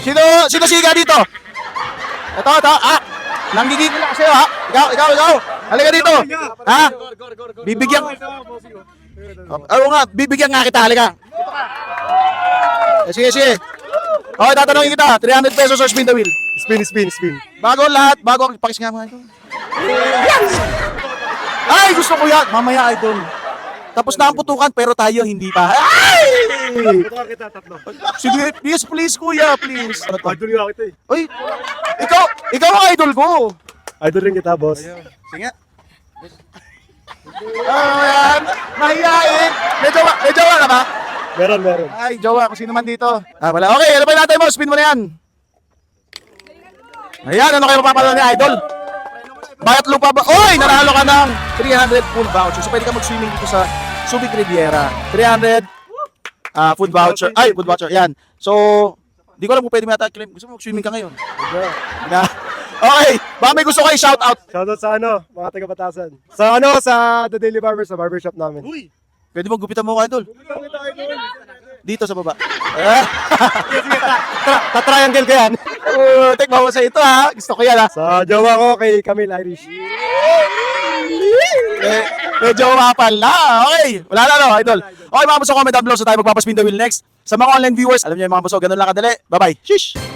Sino, sino siga dito? Ito, ito, ah. Nanggigigil ako sa'yo, ha? Ikaw, ikaw, ikaw. Halika dito. Ha? Bibigyan. Oo nga, bibigyan nga kita, halika. Eh, sige, sige. Okay, tatanungin kita. 300 pesos or spin the wheel. Spin, spin, spin. Bago lahat, bago ang pakis nga mga ito. Ay, gusto ko yan. Mamaya, idol. Tapos na ang putukan, pero tayo hindi pa. Ay! Ka kita, tatlo. Sige, please, please, kuya, please. Ano to? Idol nga kita eh. Uy, ikaw, ikaw ang idol ko. Idol rin kita, boss. Sige. Oh, yan. Mahihain. May jowa, may jowa ka ba? Meron, meron. Ay, jowa, kung sino man dito. Ah, wala. Okay, ano ba yung natin mo? Spin mo na yan. Ayan, ano kayo mapapala ni Idol? Bayat lupa ba? Oy, nanalo ka ng 300 full voucher. So, pwede ka mag-swimming dito sa Subic Riviera. 300 ah food voucher. Ay, food voucher. Yan. So, di ko alam kung pwede mo yata claim. Gusto mo mag-swimming ka ngayon? Na. Okay, baka may gusto kayo shout out. Shoutout sa ano, mga taga-batasan. Sa ano, sa The Daily Barber, sa barbershop namin. Uy! Pwede mo gupitan mo ko, Idol. Dito sa baba. Ah, Tatriangle ko yan. uh, Tekma mo sa ito ha. Gusto ko yan ha. Sa jowa ko kay Camille Irish. Eh, medyo mapal na. Okay. Wala na no, Idol. Okay mga boss, comment down below sa tayo magpapaspin the wheel next. Sa mga online viewers, alam niyo yung mga boss, ganun lang kadali. Bye-bye. Shish!